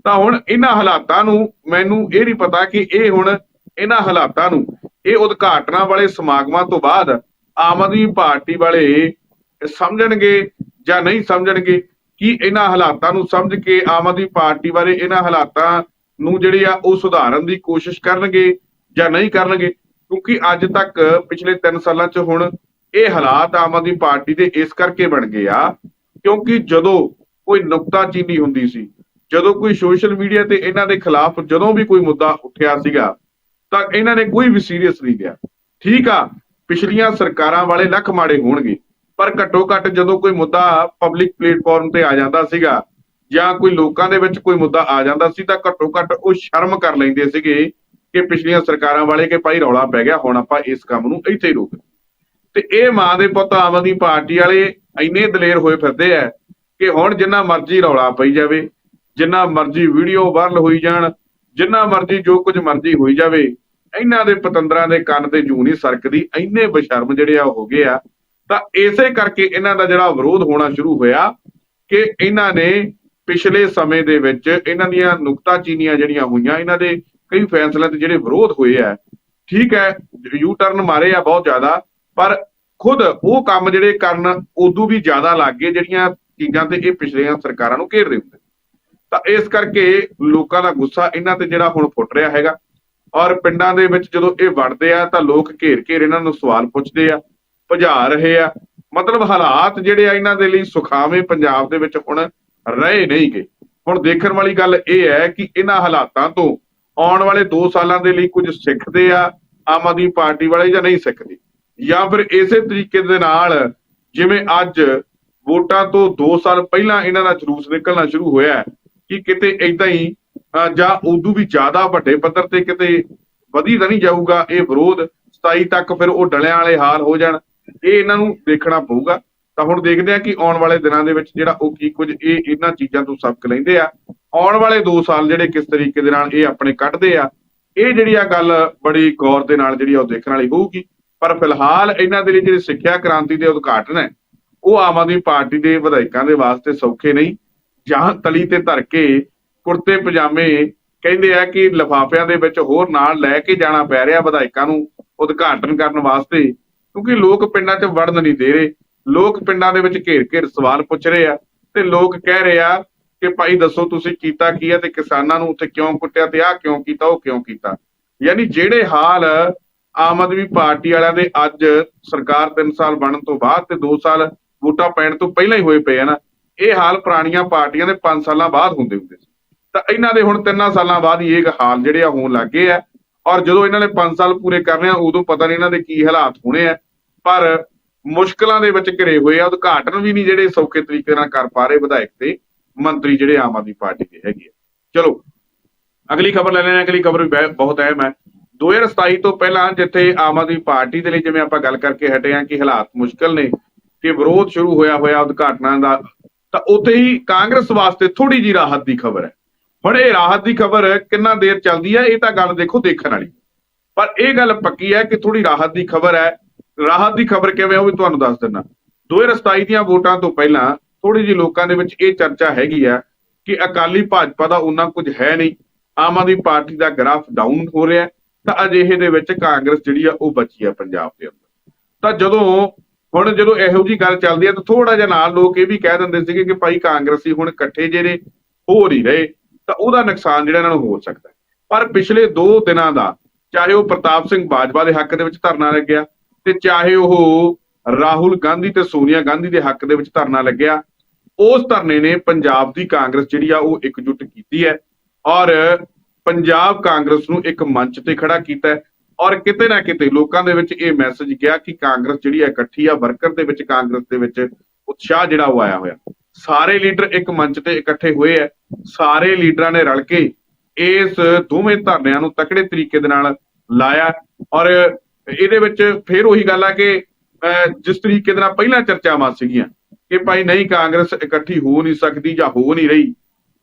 ਤਾਂ ਹੁਣ ਇਹਨਾਂ ਹਾਲਾਤਾਂ ਨੂੰ ਮੈਨੂੰ ਇਹ ਨਹੀਂ ਪਤਾ ਕਿ ਇਹ ਹੁਣ ਇਹਨਾਂ ਹਾਲਾਤਾਂ ਨੂੰ ਇਹ ਉਦਘਾਟਨਾਂ ਵਾਲੇ ਸਮਾਗਮਾਂ ਤੋਂ ਬਾਅਦ ਆਮ ਆਦਮੀ ਪਾਰਟੀ ਵਾਲੇ ਸਮਝਣਗੇ ਜਾਂ ਨਹੀਂ ਸਮਝਣਗੇ ਕਿ ਇਹਨਾਂ ਹਾਲਾਤਾਂ ਨੂੰ ਸਮਝ ਕੇ ਆਮ ਆਦਮੀ ਪਾਰਟੀ ਬਾਰੇ ਇਹਨਾਂ ਹਾਲਾਤਾਂ ਨੂੰ ਜਿਹੜੇ ਆ ਉਹ ਸੁਧਾਰਨ ਦੀ ਕੋਸ਼ਿਸ਼ ਕਰਨਗੇ ਜਾਂ ਨਹੀਂ ਕਰਨਗੇ, ਕਿਉਂਕਿ ਅੱਜ ਤੱਕ ਪਿਛਲੇ 3 ਸਾਲਾਂ 'ਚ ਹੁਣ ਇਹ ਹਾਲਾਤ ਆਮ ਆਦਮੀ ਪਾਰਟੀ ਦੇ ਇਸ ਕਰਕੇ ਬਣ ਗਏ ਆ, ਕਿਉਂਕਿ ਜਦੋਂ ਕੋਈ ਨੁਕਤਾਚੀਨੀ ਹੁੰਦੀ ਸੀ, ਜਦੋਂ ਕੋਈ ਸੋਸ਼ਲ ਮੀਡੀਆ ਤੇ ਇਹਨਾਂ ਦੇ ਖਿਲਾਫ ਜਦੋਂ ਵੀ ਕੋਈ ਮੁੱਦਾ ਉੱਠਿਆ ਸੀਗਾ, ਤਾਂ ਇਹਨਾਂ ਨੇ ਕੋਈ ਵੀ ਸੀਰੀਅਸ ਨਹੀਂ ਲਿਆ ਠੀਕ ਆ, ਪਿਛਲੀਆਂ ਸਰਕਾਰਾਂ ਵਾਲੇ ਲੱਖ ਮਾੜੇ ਹੋਣਗੇ, ਪਰ ਘੱਟੋ ਘੱਟ ਜਦੋਂ ਕੋਈ ਮੁੱਦਾ ਪਬਲਿਕ ਪਲੇਟਫਾਰਮ ਤੇ ਆ ਜਾਂਦਾ ਸੀਗਾ ਜਾਂ ਕੋਈ ਲੋਕਾਂ ਦੇ ਵਿੱਚ ਕੋਈ ਮੁੱਦਾ ਆ ਜਾਂਦਾ ਸੀ ਤਾਂ ਘੱਟੋ ਘੱਟ ਉਹ ਸ਼ਰਮ ਕਰ ਲੈਂਦੇ ਸੀਗੇ ਕਿ ਪਿਛਲੀਆਂ ਸਰਕਾਰਾਂ ਵਾਲੇ ਕਿ ਭਾਈ ਰੌਲਾ ਪੈ ਗਿਆ, ਹੁਣ ਆਪਾਂ ਇਸ ਕੰਮ ਨੂੰ ਇੱਥੇ ਹੀ ਰੋਕ ਤੇ ਇਹ ਮਾਂ ਦੇ ਪੁੱਤ ਆਮ ਆਦਮੀ ਪਾਰਟੀ ਵਾਲੇ ਇੰਨੇ ਦਲੇਰ ਹੋਏ ਫਿਰਦੇ ਆ ਕਿ ਹੁਣ ਜਿੰਨਾ ਮਰਜ਼ੀ ਰੌਲਾ ਪਈ ਜਾਵੇ, ਜਿੰਨਾ ਮਰਜ਼ੀ ਵੀਡੀਓ ਵਾਇਰਲ ਹੋਈ ਜਾਣ, ਜਿੰਨਾ ਮਰਜ਼ੀ ਜੋ ਕੁਝ ਮਰਜ਼ੀ ਹੋਈ ਜਾਵੇ, ਇਹਨਾਂ ਦੇ ਪਤੰਦਰਾਂ ਦੇ ਕੰਨ ਤੇ ਜੂ ਨਹੀਂ ਸਰਕਦੀ, ਇੰਨੇ ਬਸ਼ਰਮ ਜਿਹੜੇ ਆ ਉਹ ਹੋ ਗਏ ਆ। ਤਾਂ ਇਸੇ ਕਰਕੇ ਇਹਨਾਂ ਦਾ ਜਿਹੜਾ ਵਿਰੋਧ ਹੋਣਾ ਸ਼ੁਰੂ ਹੋਇਆ ਕਿ ਇਹਨਾਂ ਨੇ ਪਿਛਲੇ ਸਮੇਂ ਦੇ ਵਿੱਚ ਇਹਨਾਂ ਦੀਆਂ ਨੁਕਤਾਚੀਨੀਆਂ ਜਿਹੜੀਆਂ ਹੋਈਆਂ, ਇਹਨਾਂ ਦੇ ਕਈ ਫੈਸਲਿਆਂ ਤੇ ਜਿਹੜੇ ਵਿਰੋਧ ਹੋਏ ਆ, ਠੀਕ ਹੈ ਯੂ ਟਰਨ ਮਾਰੇ ਆ ਬਹੁਤ ਜ਼ਿਆਦਾ, ਪਰ ਖੁਦ ਉਹ ਕੰਮ ਜਿਹੜੇ ਕਰਨ, ਉਦੋਂ ਵੀ ਜ਼ਿਆਦਾ ਲੱਗ ਗਏ ਜਿਹੜੀਆਂ ਚੀਜ਼ਾਂ ਤੇ ਇਹ ਪਿਛਲੀਆਂ ਸਰਕਾਰਾਂ ਨੂੰ ਘੇਰਦੇ ਹੁੰਦੇ। ਤਾਂ ਇਸ ਕਰਕੇ ਲੋਕਾਂ ਦਾ ਗੁੱਸਾ ਇਹਨਾਂ ਤੇ ਜਿਹੜਾ ਹੁਣ ਫੁੱਟ ਰਿਹਾ ਹੈਗਾ, ਔਰ ਪਿੰਡਾਂ ਦੇ ਵਿੱਚ ਜਦੋਂ ਇਹ ਵੜਦੇ ਆ, ਤਾਂ ਲੋਕ ਘੇਰ ਘੇਰ ਇਹਨਾਂ ਨੂੰ ਸਵਾਲ ਪੁੱਛਦੇ ਆ, ਭਜਾ ਰਹੇ ਆ। ਮਤਲਬ ਹਾਲਾਤ ਜਿਹੜੇ ਆ ਇਹਨਾਂ ਦੇ ਲਈ ਸੁਖਾਵੇਂ ਪੰਜਾਬ ਦੇ ਵਿੱਚ ਹੁਣ ਰਹੇ ਨਹੀਂ ਗਏ ਹੁਣ ਦੇਖਣ ਵਾਲੀ ਗੱਲ ਇਹ ਹੈ ਕਿ ਇਹਨਾਂ ਹਾਲਾਤਾਂ ਤੋਂ ਆਉਣ ਵਾਲੇ 2 ਸਾਲਾਂ ਦੇ ਲਈ ਕੁਝ ਸਿੱਖਦੇ ਆ, ਆਮ ਆਦਮੀ ਪਾਰਟੀ ਵਾਲੇ ਜਾਂ ਨਹੀਂ ਸਿੱਖਦੇ। ਜਾਂ ਫਿਰ ਇਸੇ ਤਰੀਕੇ ਦੇ ਨਾਲ ਜਿਵੇਂ ਅੱਜ ਵੋਟਾਂ ਤੋਂ 2 ਸਾਲ ਪਹਿਲਾਂ ਇਹਨਾਂ ਦਾ ਜਲੂਸ ਨਿਕਲਣਾ ਸ਼ੁਰੂ ਹੋਇਆ ਕਿ ਕਿਤੇ ਇਦਾਂ ਹੀ ਜਾਂ ਉਦੋਂ ਵੀ ਜ਼ਿਆਦਾ ਵੱਡੇ ਪੱਧਰ ਤੇ ਕਿਤੇ ਵਧੀ ਤਾਂ ਨਹੀਂ ਜਾਊਗਾ, ਇਹ ਵਿਰੋਧ 27 ਤੱਕ ਫਿਰ ਉਹ ਡਲਿਆਂ ਵਾਲੇ ਹਾਲ ਹੋ ਜਾਣ। ਇਹ ਇਹਨਾਂ ਨੂੰ ਦੇਖਣਾ ਪਊਗਾ। ਤਾਂ ਹੁਣ ਦੇਖਦੇ ਆ ਕਿ ਆਉਣ ਵਾਲੇ ਦਿਨਾਂ ਦੇ ਵਿੱਚ ਜਿਹੜਾ ਉਹ ਕੀ ਕੁਝ ਇਹ ਇਹਨਾਂ ਚੀਜ਼ਾਂ ਤੋਂ ਸਬਕ ਲੈਂਦੇ ਆ। ਆਉਣ ਵਾਲੇ 2 ਸਾਲ ਜਿਹੜੇ ਕਿਸ ਤਰੀਕੇ ਦੇ ਨਾਲ ਇਹ ਆਪਣੇ ਕੱਢਦੇ ਆ, ਇਹ ਜਿਹੜੀ ਆ ਗੱਲ ਬੜੀ ਗੌਰ ਦੇ ਨਾਲ ਜਿਹੜੀ ਆ ਉਹ ਦੇਖਣ ਵਾਲੀ ਹੋਊਗੀ। ਪਰ ਫਿਲਹਾਲ ਇਹਨਾਂ ਦੇ ਲਈ ਜਿਹੜੀ ਸਿੱਖਿਆ ਕ੍ਰਾਂਤੀ ਦੇ ਉਦਘਾਟਨ ਹੈ, ਉਹ ਆਮ ਆਦਮੀ ਪਾਰਟੀ ਦੇ ਵਿਧਾਇਕਾਂ ਦੇ ਵਾਸਤੇ ਸੌਖੇ ਨਹੀਂ। ਜਾਂ ਤਲੀ ਤੇ ਧਰ ਕੇ ਕੁੜਤੇ, ਪਜਾਮੇ ਕਹਿੰਦੇ ਆ ਕਿ ਲਫਾਫਿਆਂ ਦੇ ਵਿੱਚ ਹੋਰ ਨਾਲ ਲੈ ਕੇ ਜਾਣਾ ਪੈ ਰਿਹਾ ਵਿਧਾਇਕਾਂ ਨੂੰ ਉਦਘਾਟਨ ਕਰਨ ਵਾਸਤੇ, ਕਿਉਂਕਿ ਲੋਕ ਪਿੰਡਾਂ 'ਚ ਵੜਨ ਨਹੀਂ ਦੇ ਰਹੇ। ਲੋਕ ਪਿੰਡਾਂ ਦੇ ਵਿੱਚ ਘੇਰ ਘੇਰ ਸਵਾਲ ਪੁੱਛ ਰਹੇ ਆ ਤੇ ਲੋਕ ਕਹਿ ਰਹੇ ਆ ਕਿ ਭਾਈ ਦੱਸੋ ਤੁਸੀਂ ਕੀਤਾ ਕੀ ਹੈ ਤੇ ਕਿਸਾਨਾਂ ਨੂੰ ਉੱਥੇ ਕਿਉਂ ਕੁੱਟਿਆ ਤੇ ਆਹ ਕਿਉਂ ਕੀਤਾ, ਉਹ ਕਿਉਂ ਕੀਤਾ? ਯਾਨੀ ਜਿਹੜੇ ਹਾਲ ਆਮ ਆਦਮੀ ਪਾਰਟੀ ਵਾਲਿਆਂ ਦੇ ਅੱਜ ਸਰਕਾਰ 3 ਸਾਲ ਬਣਨ ਤੋਂ ਬਾਅਦ ਤੇ 2 ਸਾਲ ਵੋਟਾਂ ਪੈਣ ਤੋਂ ਪਹਿਲਾਂ ਹੀ ਹੋਏ ਪਏ ਆ ਨਾ, ਇਹ ਹਾਲ ਪੁਰਾਣੀਆਂ ਪਾਰਟੀਆਂ ਦੇ 5 ਸਾਲਾਂ ਬਾਅਦ ਹੁੰਦੇ ਹੁੰਦੇ ਸੀ। ਤਾਂ ਇਹਨਾਂ ਦੇ ਹੁਣ 3 ਸਾਲਾਂ ਬਾਅਦ ਹੀ ਇਹ ਹਾਲ ਜਿਹੜੇ ਆ ਹੋਣ ਲੱਗੇ ਆ ਔਰ ਜਦੋਂ ਇਹਨਾਂ ਨੇ 5 ਸਾਲ ਪੂਰੇ ਕਰਨੇ ਆ, ਉਦੋਂ ਪਤਾ ਨਹੀਂ ਇਹਨਾਂ ਦੇ ਕੀ ਹਾਲਾਤ ਹੋਣੇ ਆ। ਪਰ ਮੁਸ਼ਕਲਾਂ ਦੇ ਵਿੱਚ ਘਿਰੇ ਹੋਏ ਆ, ਉਦਘਾਟਨ ਵੀ ਨਹੀਂ ਜਿਹੜੇ ਸੌਖੇ ਤਰੀਕੇ ਨਾਲ ਕਰ ਪਾ ਰਹੇ ਵਿਧਾਇਕ ਤੇ ਮੰਤਰੀ ਜਿਹੜੇ ਆਮ ਆਦਮੀ ਪਾਰਟੀ ਦੇ ਹੈਗੇ ਚਲੋ, ਅਗਲੀ ਖਬਰ ਲੈ ਲੈਣੇ ਅਗਲੀ ਖਬਰ ਵੀ ਬਹਿ- ਬਹੁਤ ਅਹਿਮ ਹੈ। 2027 ਤੋਂ ਪਹਿਲਾਂ ਜਿੱਥੇ ਆਮ ਆਦਮੀ ਪਾਰਟੀ ਦੇ ਲਈ ਜਿਵੇਂ ਆਪਾਂ ਗੱਲ ਕਰਕੇ ਹਟੇ ਆ ਕਿ ਹਾਲਾਤ ਮੁਸ਼ਕਲ ਨੇ, ਕਿ ਵਿਰੋਧ ਸ਼ੁਰੂ ਹੋਇਆ ਹੋਇਆ ਉਦਘਾਟਨਾਂ ਦਾ, ਤਾਂ ਉੱਥੇ ਹੀ ਕਾਂਗਰਸ ਵਾਸਤੇ ਥੋੜੀ ਜੀ ਰਾਹਤ ਦੀ ਖਬਰ ਹੈ। ਹੁਣ ਇਹ ਰਾਹਤ ਦੀ ਖਬਰ ਕਿੰਨਾ ਦੇਰ ਚੱਲਦੀ ਹੈ, ਇਹ ਤਾਂ ਗੱਲ ਦੇਖੋ ਦੇਖਣ ਵਾਲੀ। ਪਰ ਇਹ ਗੱਲ ਪੱਕੀ ਹੈ ਕਿ ਥੋੜੀ ਰਾਹਤ ਦੀ ਖਬਰ ਹੈ ਰਾਹਤ ਦੀ ਖਬਰ ਕਿਵੇਂ ਉਹ ਵੀ ਤੁਹਾਨੂੰ ਦੱਸ ਦਿੰਦਾ। 2027 ਦੀਆਂ ਵੋਟਾਂ ਤੋਂ ਪਹਿਲਾਂ ਥੋੜੀ ਜਿਹੀ ਲੋਕਾਂ ਦੇ ਵਿੱਚ ਇਹ ਚਰਚਾ ਹੈਗੀ ਆ ਕਿ ਅਕਾਲੀ ਭਾਜਪਾ ਦਾ ਉਹਨਾਂ ਕੁਝ ਹੈ ਨਹੀਂ। ਆਮ ਆਦਮੀ ਪਾਰਟੀ ਦਾ ਗ੍ਰਾਫ ਡਾਊਨ ਹੋ ਰਿਹਾ ਤਾਂ ਅਜਿਹੇ ਦੇ ਵਿੱਚ ਕਾਂਗਰਸ ਜਿਹੜੀ ਆ ਉਹ ਬਚੀ ਆ ਪੰਜਾਬ ਦੇ ਅੰਦਰ। ਤਾਂ ਜਦੋਂ ਹੁਣ ਜਦੋਂ ਇਹੋ ਜੀ ਗੱਲ ਚੱਲਦੀ ਹੈ ਤਾਂ ਥੋੜਾ ਜਿਹਾ ਨਾਲ ਲੋਕ ਇਹ ਵੀ ਕਹਿ ਦਿੰਦੇ ਸੀਗੇ ਕਿ ਭਾਈ ਕਾਂਗਰਸੀ ਹੁਣ ਇਕੱਠੇ ਜਿਹੜੇ ਹੋ ਨਹੀਂ ਰਹੇ। ਤਾਂ ਉਹਦਾ ਨੁਕਸਾਨ ਜਿਹੜਾ ਇਹਨਾਂ ਨੂੰ ਹੋ ਸਕਦਾ ਪਰ ਪਿਛਲੇ 2 ਦਿਨਾਂ ਦਾ ਚਾਹੇ ਉਹ ਪ੍ਰਤਾਪ ਸਿੰਘ ਬਾਜਵਾ ਦੇ ਹੱਕ ਦੇ ਵਿੱਚ ਧਰਨਾ ਲੱਗਿਆ ਤੇ ਚਾਹੇ ਉਹ ਰਾਹੁਲ ਗਾਂਧੀ ਤੇ ਸੋਨੀਆ ਗਾਂਧੀ ਦੇ ਹੱਕ ਦੇ ਵਿੱਚ ਧਰਨਾ ਲੱਗਿਆ, ਉਸ ਧਰਨੇ ਨੇ ਪੰਜਾਬ ਦੀ ਕਾਂਗਰਸ ਜਿਹੜੀ ਆ ਉਹ ਇਕਜੁੱਟ ਕੀਤੀ ਹੈ ਔਰ ਪੰਜਾਬ ਕਾਂਗਰਸ ਨੂੰ ਇੱਕ ਮੰਚ ਤੇ ਖੜਾ ਕੀਤਾ ਹੈ ਔਰ ਕਿਤੇ ਨਾ ਕਿਤੇ ਲੋਕਾਂ ਦੇ ਵਿੱਚ ਇਹ ਮੈਸੇਜ ਗਿਆ ਕਿ ਕਾਂਗਰਸ ਜਿਹੜੀ ਹੈ ਇਕੱਠੀ ਆ, ਵਰਕਰ ਦੇ ਵਿੱਚ, ਕਾਂਗਰਸ ਦੇ ਵਿੱਚ ਉਤਸ਼ਾਹ ਜਿਹੜਾ ਉਹ ਆਇਆ ਹੋਇਆ। ਸਾਰੇ ਲੀਡਰ ਇੱਕ ਮੰਚ ਤੇ ਇਕੱਠੇ ਹੋਏ ਆ ਸਾਰੇ ਲੀਡਰਾਂ ਨੇ ਰਲ ਕੇ ਇਸ ਦੋਵੇਂ ਧਰਨਿਆਂ ਨੂੰ ਤਕੜੇ ਤਰੀਕੇ ਦੇ ਨਾਲ ਲਾਇਆ ਔਰ ਇਹਦੇ ਵਿੱਚ ਫਿਰ ਉਹੀ ਗੱਲ ਆ ਕਿ ਅਹ, ਜਿਸ ਤਰੀਕੇ ਦੇ ਨਾਲ ਪਹਿਲਾਂ ਚਰਚਾਵਾਂ ਸੀਗੀਆਂ ਕਿ ਭਾਈ ਨਹੀਂ ਕਾਂਗਰਸ ਇਕੱਠੀ ਹੋ ਨਹੀਂ ਸਕਦੀ ਜਾਂ ਹੋ ਨਹੀਂ ਰਹੀ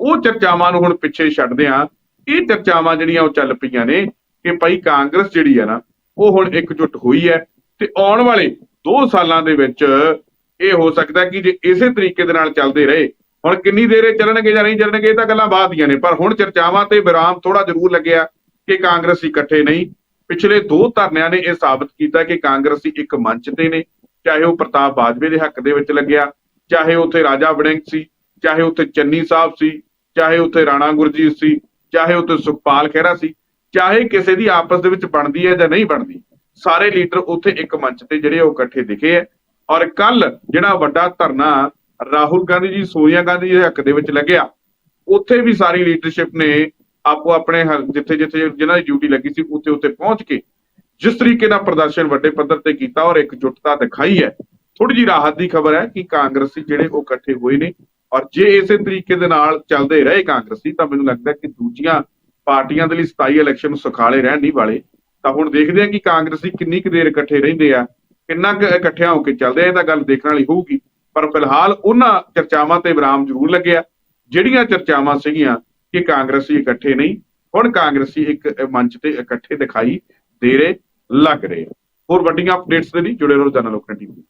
ਉਹ ਚਰਚਾਵਾਂ ਨੂੰ ਹੁਣ ਪਿੱਛੇ ਛੱਡਦੇ ਆ ਇਹ ਚਰਚਾਵਾਂ ਜਿਹੜੀਆਂ ਉਹ ਚੱਲ ਪਈਆਂ ਨੇ ਕਿ ਭਾਈ ਕਾਂਗਰਸ ਜਿਹੜੀ ਹੈ ਨਾ ਉਹ ਹੁਣ ਇਕਜੁੱਟ ਹੋਈ ਹੈ ਤੇ ਆਉਣ ਵਾਲੇ 2 ਸਾਲਾਂ ਦੇ ਵਿੱਚ ਇਹ ਹੋ ਸਕਦਾ ਕਿ ਜੇ ਇਸੇ ਤਰੀਕੇ ਦੇ ਨਾਲ ਚੱਲਦੇ ਰਹੇ ਹੁਣ ਕਿੰਨੀ ਦੇਰ ਇਹ ਚੱਲਣਗੇ ਜਾਂ ਨਹੀਂ ਚੱਲਣਗੇ ਇਹ ਤਾਂ ਗੱਲਾਂ ਬਾਅਦ ਦੀਆਂ ਨੇ ਪਰ ਹੁਣ ਚਰਚਾਵਾਂ ਤੇ ਵਿਰਾਮ ਥੋੜਾ ਜ਼ਰੂਰ ਲੱਗਿਆ ਕਿ ਕਾਂਗਰਸ ਇਕੱਠੇ ਨਹੀਂ ਪਿਛਲੇ ਦੋ ਧਰਨਿਆਂ ਨੇ ਇਹ ਸਾਬਤ ਕੀਤਾ ਕਿ ਕਾਂਗਰਸੀ ਇੱਕ ਮੰਚ ਤੇ ਨੇ, ਚਾਹੇ ਉਹ ਪ੍ਰਤਾਪ ਬਾਜਵੇ ਦੇ ਹੱਕ ਦੇ ਵਿੱਚ ਲੱਗਿਆ, ਚਾਹੇ ਉੱਥੇ ਰਾਜਾ ਵੜਿੰਗ ਸੀ, ਚਾਹੇ ਉੱਥੇ ਚੰਨੀ ਸਾਹਿਬ ਸੀ, ਚਾਹੇ ਉੱਥੇ ਰਾਣਾ ਗੁਰਜੀਤ ਸੀ, ਚਾਹੇ ਉੱਥੇ ਸੁਖਪਾਲ ਖਹਿਰਾ ਸੀ, ਚਾਹੇ ਕਿਸੇ ਦੀ ਆਪਸ ਦੇ ਵਿੱਚ ਬਣਦੀ ਹੈ ਜਾਂ ਨਹੀਂ ਬਣਦੀ, ਸਾਰੇ ਲੀਡਰ ਉੱਥੇ ਇੱਕ ਮੰਚ ਤੇ ਜਿਹੜੇ ਉਹ ਇਕੱਠੇ ਦਿਖੇ ਹੈ। ਔਰ ਕੱਲ ਜਿਹੜਾ ਵੱਡਾ ਧਰਨਾ ਰਾਹੁਲ ਗਾਂਧੀ ਜੀ, ਸੋਨੀਆ ਗਾਂਧੀ ਜੀ ਦੇ ਹੱਕ ਦੇ ਵਿੱਚ ਲੱਗਿਆ, ਉੱਥੇ ਵੀ ਸਾਰੀ ਲੀਡਰਸ਼ਿਪ ਨੇ ਆਪੋ ਆਪਣੇ ਜਿੱਥੇ ਜਿੱਥੇ ਜਿਨ੍ਹਾਂ ਦੀ ਡਿਊਟੀ ਲੱਗੀ ਸੀ, ਉੱਥੇ ਉੱਥੇ ਪਹੁੰਚ ਕੇ ਜਿਸ ਤਰੀਕੇ ਨਾਲ ਪ੍ਰਦਰਸ਼ਨ ਵੱਡੇ ਪੱਧਰ ਤੇ ਕੀਤਾ ਔਰ ਇਕਜੁੱਟਤਾ ਦਿਖਾਈ ਹੈ ਥੋੜੀ ਜੀ ਰਾਹਤ ਦੀ ਖਬਰ ਹੈ ਕਿ ਕਾਂਗਰਸੀ ਜਿਹੜੇ ਉਹ ਇਕੱਠੇ ਹੋਏ ਨੇ ਔਰ ਜੇ ਇਸੇ ਤਰੀਕੇ ਦੇ ਨਾਲ ਚੱਲਦੇ ਰਹੇ ਕਾਂਗਰਸੀ, ਤਾਂ ਮੈਨੂੰ ਲੱਗਦਾ ਕਿ ਦੂਜੀਆਂ ਪਾਰਟੀਆਂ ਦੇ ਲਈ 27 ਇਲੈਕਸ਼ਨ ਸੁਖਾਲੇ ਰਹਿਣ ਨਹੀਂ ਵਾਲੇ। ਤਾਂ ਹੁਣ ਦੇਖਦੇ ਹਾਂ ਕਿ ਕਾਂਗਰਸੀ ਕਿੰਨੀ ਕੁ ਦੇਰ ਇਕੱਠੇ ਰਹਿੰਦੇ ਆ, ਕਿੰਨਾ ਕੁ ਇਕੱਠਿਆਂ ਹੋ ਕੇ ਚੱਲਦੇ ਆ, ਇਹ ਤਾਂ ਗੱਲ ਦੇਖਣ ਵਾਲੀ ਹੋਊਗੀ। ਪਰ ਫਿਲਹਾਲ ਉਹਨਾਂ ਚਰਚਾਵਾਂ ਤੇ ਵਿਰਾਮ ਜ਼ਰੂਰ ਲੱਗਿਆ। ਜਿਹੜੀਆਂ ਚਰਚਾਵਾਂ ਸੀਗੀਆਂ ਕਿ ਕਾਂਗਰਸੀ ਇਕੱਠੇ ਨਹੀਂ, ਹੁਣ ਕਾਂਗਰਸੀ ਇੱਕ ਮੰਚ ਤੇ ਇਕੱਠੇ ਦਿਖਾਈ ਦੇ ਰਹੇ, ਲੱਗ ਰਹੇ ਹੋਰ ਵੱਡੀਆਂ ਅਪਡੇਟਸ ਦੇ ਲਈ ਜੁੜੇ ਰਹੋ ਜਨਰਲ ਲੋਕਾਂ ਟੀਵੀ।